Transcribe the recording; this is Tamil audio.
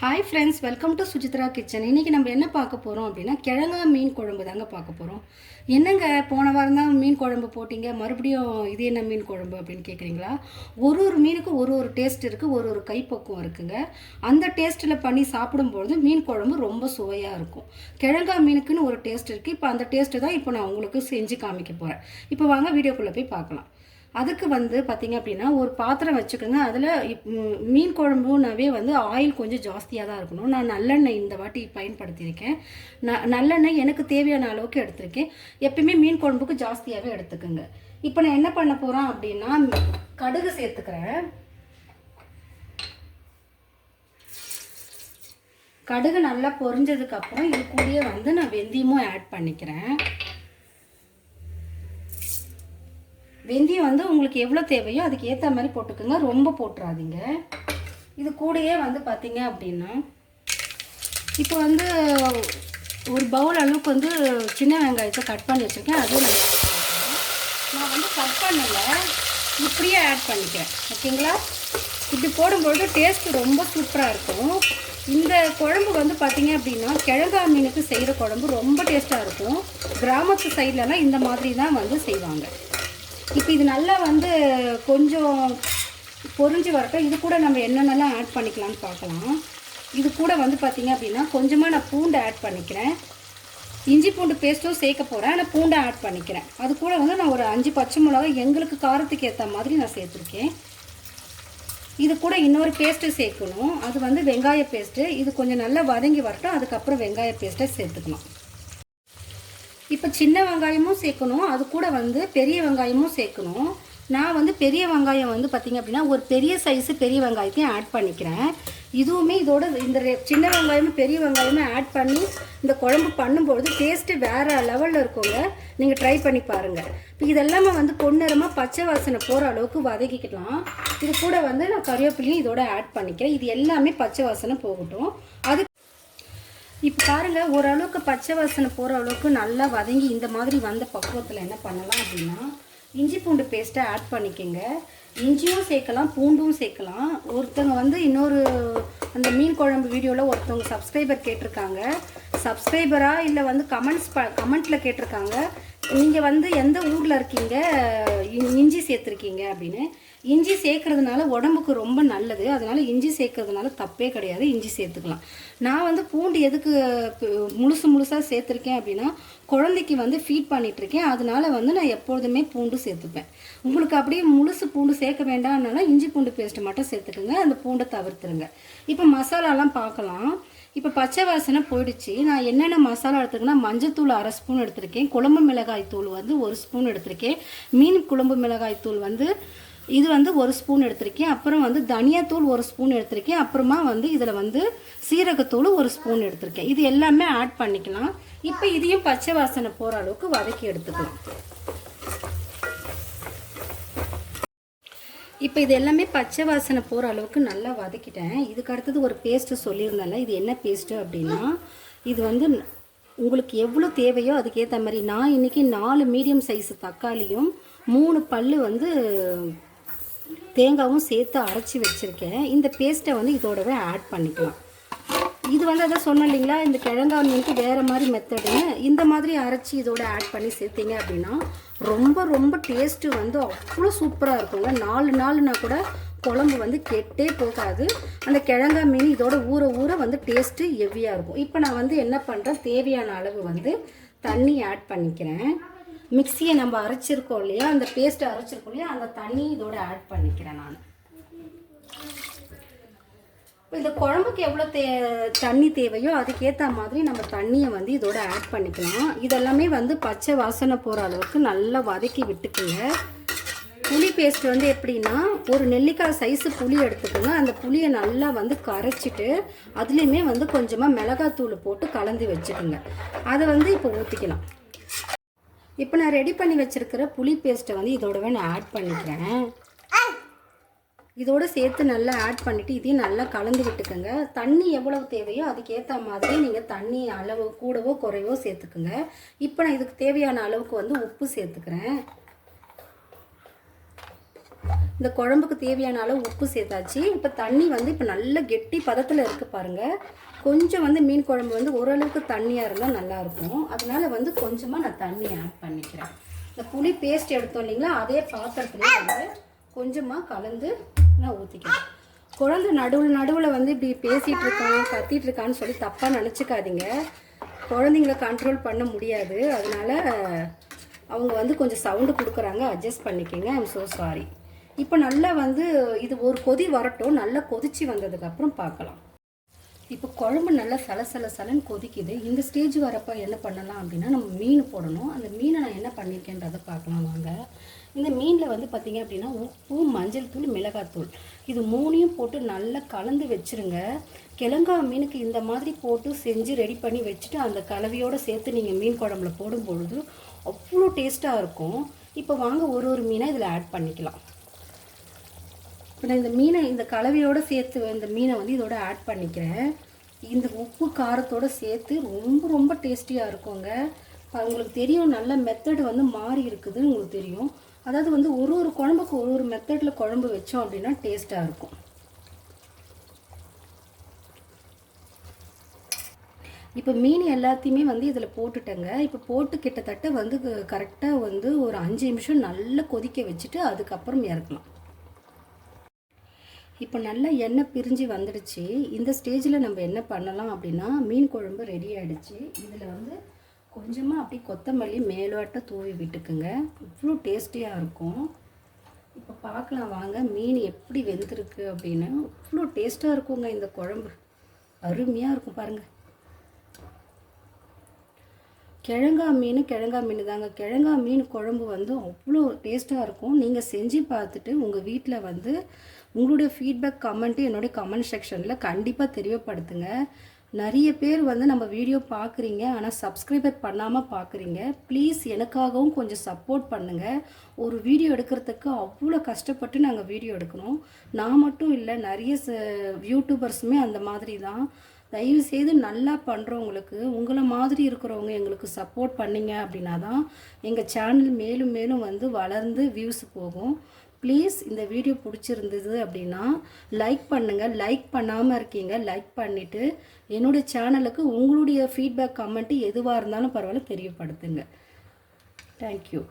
Hi friends welcome to Sujithra kitchen இன்றைக்கி நம்ம என்ன பார்க்க போகிறோம் அப்படின்னா கிழங்கா மீன் குழம்பு தாங்க பார்க்க போகிறோம் என்னங்க போன வாரம் தான் மீன் குழம்பு போட்டிங்க? மறுபடியும் இது என்ன மீன் குழம்பு அப்படின்னு கேட்குறீங்களா ஒரு ஒரு மீனுக்கும் ஒரு ஒரு டேஸ்ட் இருக்குது ஒரு ஒரு கைப்பக்குவம் இருக்குங்க. அந்த டேஸ்ட்டில் பண்ணி சாப்பிடும்பொழுது மீன் குழம்பு ரொம்ப சுவையாக இருக்கும். கிழங்கா மீனுக்குன்னு ஒரு டேஸ்ட் இருக்குது இப்போ அந்த டேஸ்ட்டு தான் இப்போ நான் உங்களுக்கு செஞ்சு காமிக்க போகிறேன் இப்போ வாங்க வீடியோக்குள்ளே போய் பார்க்கலாம். அதுக்கு வந்து பார்த்திங்க அப்படின்னா ஒரு பாத்திரம் வச்சுக்கோங்க. அதில் மீன் குழம்புனாவே வந்து ஆயில் கொஞ்சம் ஜாஸ்தியாக தான் இருக்கணும். நான் நல்லெண்ணெய் இந்த வாட்டி பயன்படுத்தியிருக்கேன். ந நல்லெண்ணெய் எனக்கு தேவையான அளவுக்கு எடுத்திருக்கேன். எப்பயுமே மீன் குழம்புக்கு ஜாஸ்தியாகவே எடுத்துக்கோங்க. இப்போ நான் என்ன பண்ண போகிறேன் அப்படின்னா கடுகு சேர்த்துக்கிறேன். கடுகு நல்லா பொரிஞ்சதுக்கப்புறம் இது கூடயே வந்து நான் வெந்தயமும் ஆட் பண்ணிக்கிறேன். வெந்தயம் வந்து உங்களுக்கு எவ்வளோ தேவையோ அதுக்கு ஏற்ற மாதிரி போட்டுக்கோங்க. ரொம்ப போட்டுறாதீங்க. இது கூடயே வந்து பார்த்தீங்க அப்படின்னா இப்போ வந்து ஒரு பவுல் அளவுக்கு வந்து சின்ன வெங்காயத்தை கட் பண்ணி வச்சுருக்கேன். அதுவும் நான் வந்து கட் பண்ணலை. இப்படியே ஆட் பண்ணிக்கிறேன். ஓகேங்களா? இப்படி போடும்பொழுது டேஸ்ட்டு ரொம்ப சூப்பராக இருக்கும். இந்த குழம்பு வந்து பார்த்தீங்க அப்படின்னா கிழங்கா மீனுக்கு செய்கிற குழம்பு ரொம்ப டேஸ்ட்டாக இருக்கும். கிராமத்து சைட்லலாம் இந்த மாதிரி தான் வந்து செய்வாங்க. இப்போ இது நல்லா வந்து கொஞ்சம் பொரிஞ்சு வரட்டும். இது கூட நம்ம என்னென்னலாம் ஆட் பண்ணிக்கலாம்னு பார்க்கலாம். இது கூட வந்து பார்த்திங்க அப்படின்னா கொஞ்சமாக நான் பூண்டு ஆட் பண்ணிக்கிறேன். இஞ்சி பூண்டு பேஸ்ட்டும் சேர்க்க போகிறேன் ஆனால் பூண்டை ஆட் பண்ணிக்கிறேன். அது கூட வந்து நான் ஒரு அஞ்சு பச்சை மிளகா எங்களுக்கு காரத்துக்கு ஏற்ற மாதிரி நான் சேர்த்துருக்கேன். இது கூட இன்னொரு பேஸ்ட்டு சேர்க்கணும். அது வந்து வெங்காய பேஸ்ட்டு இது கொஞ்சம் நல்லா வதங்கி வரட்டும். அதுக்கப்புறம் வெங்காய பேஸ்ட்டை சேர்த்துக்கணும் இப்போ சின்ன வெங்காயமும் சேர்க்கணும். அது கூட வந்து பெரிய வெங்காயமும் சேர்க்கணும். நான் வந்து பெரிய வெங்காயம் வந்து பார்த்திங்க அப்படின்னா ஒரு பெரிய சைஸு பெரிய வெங்காயத்தையும் ஆட் பண்ணிக்கிறேன். இதுவுமே இதோட இந்த சின்ன வெங்காயமும் பெரிய வெங்காயமும் ஆட் பண்ணி இந்த குழம்பு பண்ணும்பொழுது டேஸ்ட்டு வேறு லெவலில் இருக்குங்க. நீங்கள் ட்ரை பண்ணி பாருங்கள் இப்போ இதெல்லாமே வந்து பொன்னிறமாக பச்சை வாசனை போகிற அளவுக்கு வதக்கிக்கலாம். இது கூட வந்து நான் கருவேப்பிலையும் இதோட ஆட் பண்ணிக்கிறேன். இது எல்லாமே பச்சை வாசனை போகட்டும். அது இப்போ பாருங்க ஓரளவுக்கு பச்சை வாசனை போகிற அளவுக்கு நல்லா வதங்கி இந்த மாதிரி வந்த பக்குவத்தில் என்ன பண்ணலாம் அப்படின்னா இஞ்சி பூண்டு பேஸ்ட்டை ஆட் பண்ணிக்கோங்க. இஞ்சியும் சேர்க்கலாம் பூண்டும் சேர்க்கலாம். ஒருத்தவங்க வந்து இன்னொரு அந்த மீன் குழம்பு வீடியோவில் ஒருத்தவங்க சப்ஸ்கிரைபர் கேட்டிருக்காங்க. சப்ஸ்கிரைபராக இல்லை வந்து கமெண்ட்ஸ் ப கமெண்ட்டில் கேட்டிருக்காங்க. நீங்கள் வந்து எந்த ஊரில் இருக்கீங்க? இ- இஞ்சி சேர்த்துருக்கீங்க அப்படின்னு. இஞ்சி சேர்க்கறதுனால உடம்புக்கு ரொம்ப நல்லது. அதனால இஞ்சி சேர்க்கறதுனால தப்பே கிடையாது. இஞ்சி சேர்த்துக்கலாம். நான் வந்து பூண்டு எதுக்கு முழுசு முழுசாக சேர்த்துருக்கேன் அப்படின்னா குழந்தைக்கு வந்து ஃபீட் பண்ணிகிட்ருக்கேன் அதனால வந்து நான் எப்பொழுதுமே பூண்டு சேர்த்துப்பேன். உங்களுக்கு அப்படியே முழுசு பூண்டு சேர்க்க வேண்டாம்னால இஞ்சி பூண்டு பேஸ்ட் மட்டும் சேர்த்துக்கோங்க. அந்த பூண்டை தவிர்த்துருங்க. இப்போ மசாலாலாம் பார்க்கலாம். இப்போ பச்சை வாசனை போயிடுச்சு. நான் என்னென்ன மசாலா எடுத்துருக்கேன்னா மஞ்சத்தூள் அரை ஸ்பூன் எடுத்திருக்கேன். குழம்பு மிளகாய் தூள் வந்து ஒரு ஸ்பூன் எடுத்திருக்கேன். மீன் குழம்பு மிளகாய் தூள் வந்து இது வந்து ஒரு ஸ்பூன் எடுத்திருக்கேன். அப்புறம் வந்து தனியாத்தூள் ஒரு ஸ்பூன் எடுத்திருக்கேன். அப்புறமா வந்து இதில் வந்து சீரகத்தூள் ஒரு ஸ்பூன் எடுத்திருக்கேன். இது எல்லாமே ஆட் பண்ணிக்கலாம். இப்போ இதையும் பச்சை வாசனை போகிற அளவுக்கு வதக்கி எடுத்துக்கலாம். இப்போ இது எல்லாமே பச்சை வாசனை போகிற அளவுக்கு நல்லா வதக்கிட்டேன். இதுக்கு அடுத்தது ஒரு பேஸ்ட்டு சொல்லியிருந்தேன்ல இது என்ன பேஸ்ட்டு அப்படின்னா இது வந்து உங்களுக்கு எவ்வளோ தேவையோ அதுக்கேற்ற மாதிரி நான் இன்றைக்கி நாலு மீடியம் சைஸ் தக்காளியும் மூணு பல்லு வந்து தேங்காவும் சேர்த்து அரைச்சி வச்சுருக்கேன். இந்த பேஸ்ட்டை வந்து இதோடவே ஆட் பண்ணிக்கலாம். இது வந்து அதான் சொன்னேன் இல்லைங்களா இந்த கிழங்கா மீனுக்கு வேறு மாதிரி மெத்தடுன்னு இந்த மாதிரி அரைச்சி இதோட ஆட் பண்ணி சேர்த்தீங்க அப்படின்னா ரொம்ப ரொம்ப டேஸ்ட்டு வந்து அவ்வளோ சூப்பராக இருக்குங்க. நாலு நாள்னா கூட குழம்பு வந்து கெட்டே போகாது. அந்த கிழங்கா மீன் இதோட ஊற ஊற வந்து டேஸ்ட்டு ஹெவியாக இருக்கும். இப்போ நான் வந்து என்ன பண்ணுறேன் தேவையான அளவு வந்து தண்ணி ஆட் பண்ணிக்கிறேன். மிக்சியை நம்ம அரைச்சிருக்கோம் இல்லையா அந்த பேஸ்ட்டை அரைச்சிருக்கோம் இல்லையா அந்த தண்ணி இதோட ஆட் பண்ணிக்கிறேன் நான். இந்த குழம்புக்கு எவ்வளோ தே தண்ணி தேவையோ அதுக்கேற்ற மாதிரி நம்ம தண்ணியை வந்து இதோட ஆட் பண்ணிக்கலாம். இதெல்லாமே வந்து பச்சை வாசனை போகிற அளவுக்கு நல்லா வதக்கி விட்டுக்குங்க. புளி பேஸ்ட் வந்து எப்படின்னா ஒரு நெல்லிக்காய் சைஸு புளி எடுத்துக்கோங்க. அந்த புளியை நல்லா வந்து கரைச்சிட்டு அதுலேயுமே வந்து கொஞ்சமாக மிளகாத்தூள் போட்டு கலந்து வச்சுக்கோங்க. அதை வந்து இப்போ ஊற்றிக்கலாம் இப்போ நான் ரெடி பண்ணி வச்சுருக்கிற புளி பேஸ்ட்டை வந்து இதோடவே நான் ஆட் பண்ணிக்கிறேன். இதோடு சேர்த்து நல்லா ஆட் பண்ணிவிட்டு இதையும் நல்லா கலந்து விட்டுக்கோங்க. தண்ணி எவ்வளவு தேவையோ அதுக்கேற்ற மாதிரி நீங்கள் தண்ணி அளவு கூடவோ குறைவோ சேர்த்துக்குங்க. இப்போ நான் இதுக்கு தேவையான அளவுக்கு வந்து உப்பு சேர்த்துக்கிறேன். இந்த குழம்புக்கு தேவையான அளவு உப்பு சேர்த்தாச்சு. இப்போ தண்ணி வந்து இப்போ நல்ல கெட்டி பதத்தில் இருக்குது பாருங்கள் கொஞ்சம் வந்து மீன் குழம்பு வந்து ஓரளவுக்கு தண்ணியாக இருந்தால் நல்லாயிருக்கும் அதனால் வந்து கொஞ்சமாக நான் தண்ணி ஆட் பண்ணிக்கிறேன். இந்த புளி பேஸ்ட் எடுத்தோம் இல்லைங்களா? அதே பாத்திரத்துலேயே வந்து கொஞ்சமாக கலந்து நான் ஊற்றிக்கிறேன் குழந்தை நடுவில் நடுவில் வந்து இப்படி பேசிகிட்டு இருக்கான் கத்திட்டு இருக்கான்னு சொல்லி தப்பாக நினச்சிக்காதீங்க. குழந்தைங்கள கண்ட்ரோல் பண்ண முடியாது. அதனால அவங்க வந்து கொஞ்சம் சவுண்டு கொடுக்குறாங்க அட்ஜஸ்ட் பண்ணிக்கோங்க. ஐம் ஸோ சாரி இப்போ நல்லா வந்து இது ஒரு கொதி வரட்டும். நல்லா கொதிச்சு வந்ததுக்கப்புறம் பார்க்கலாம். இப்போ குழம்பு நல்லா சலசல சலன்னு கொதிக்குது. இந்த ஸ்டேஜ் வரப்போ என்ன பண்ணலாம் அப்படின்னா நம்ம மீன் போடணும். அந்த மீனை நான் என்ன பண்ணியிருக்கேன்றதை பார்க்கலாம் வாங்க. இந்த மீனில் வந்து பார்த்திங்க அப்படின்னா உப்பு மஞ்சள் தூள் மிளகாத்தூள் இது மூணையும் போட்டு நல்லா கலந்து வச்சுருங்க. கிழங்கா மீனுக்கு இந்த மாதிரி போட்டு செஞ்சு ரெடி பண்ணி வச்சுட்டு அந்த கலவையோடு சேர்த்து நீங்கள் மீன் குழம்புல போடும் பொழுது அவ்வளோ டேஸ்ட்டாக இருக்கும். இப்போ வாங்க ஒரு ஒரு மீனை இதில் ஆட் பண்ணிக்கலாம். இப்போ நான் இந்த மீனை இந்த கலவையோடு சேர்த்து இந்த மீனை வந்து இதோட ஆட் பண்ணிக்கிறேன். இந்த உப்பு காரத்தோடு சேர்த்து ரொம்ப ரொம்ப டேஸ்டியாக இருக்குங்க. உங்களுக்கு தெரியும் நல்ல மெத்தடு வந்து மாறி இருக்குதுன்னு உங்களுக்கு தெரியும். அதாவது வந்து ஒரு ஒரு குழம்புக்கு ஒரு ஒரு மெத்தடில் குழம்பு வச்சோம் அப்படின்னா டேஸ்ட்டாக இருக்கும். இப்போ மீன் எல்லாத்தையுமே வந்து இதில் போட்டுட்டேங்க. இப்போ போட்டு கிட்டத்தட்ட வந்து கரெக்டாக வந்து ஒரு அஞ்சு நிமிஷம் நல்லா கொதிக்க வச்சுட்டு அதுக்கப்புறம் இறக்கலாம் இப்போ நல்லா எண்ணெய் பிரிஞ்சு வந்துடுச்சு. இந்த ஸ்டேஜில் நம்ம என்ன பண்ணலாம் அப்படின்னா மீன் குழம்பு ரெடி ஆகிடுச்சு இதில் வந்து கொஞ்சமாக அப்படி கொத்தமல்லி மேலோட்ட தூவி விட்டுக்குங்க. இவ்வளோ டேஸ்டியாக இருக்கும். இப்போ பார்க்கலாம் வாங்க மீன் எப்படி வெந்திருக்கு அப்படின்னு. இவ்வளோ டேஸ்ட்டாக இருக்குங்க இந்த குழம்பு. அருமையாக இருக்கும் பாருங்கள் கிழங்கா மீன் கிழங்கா மீன் தாங்க. கிழங்கா மீன் குழம்பு வந்து அவ்வளோ டேஸ்ட்டாக இருக்கும். நீங்கள் செஞ்சு பார்த்துட்டு உங்கள் வீட்டில் வந்து உங்களுடைய ஃபீட்பேக் கமெண்ட்டு என்னுடைய கமெண்ட் செக்ஷனில் கண்டிப்பாக தெரியப்படுத்துங்க. நிறைய பேர் வந்து நம்ம வீடியோ பார்க்குறீங்க ஆனால் சப்ஸ்கிரைபர் பண்ணாமல் பார்க்குறீங்க. ப்ளீஸ் எனக்காகவும் கொஞ்சம் சப்போர்ட் பண்ணுங்கள் ஒரு வீடியோ எடுக்கிறதுக்கு அவ்வளோ கஷ்டப்பட்டு நாங்கள் வீடியோ எடுக்கணும். நான் மட்டும் இல்லை நிறைய யூடியூபர்ஸுமே அந்த மாதிரி தான். தயவு செய்து நல்லா பண்ணுறவங்களுக்கு உங்களை மாதிரி இருக்கிறவங்க எங்களுக்கு சப்போர்ட் பண்ணீங்க அப்படின்னா தான் எங்கள் சேனல் மேலும் மேலும் வந்து வளர்ந்து வியூஸ் போகும். ப்ளீஸ் இந்த வீடியோ பிடிச்சிருந்தது அப்படின்னா லைக் பண்ணுங்கள் லைக் பண்ணாமல் இருக்கீங்க. லைக் பண்ணிவிட்டு என்னுடைய சேனலுக்கு உங்களுடைய ஃபீட்பேக் கமெண்ட்டு எதுவாக இருந்தாலும் பரவாயில்ல தெரியப்படுத்துங்க. தேங்க்யூ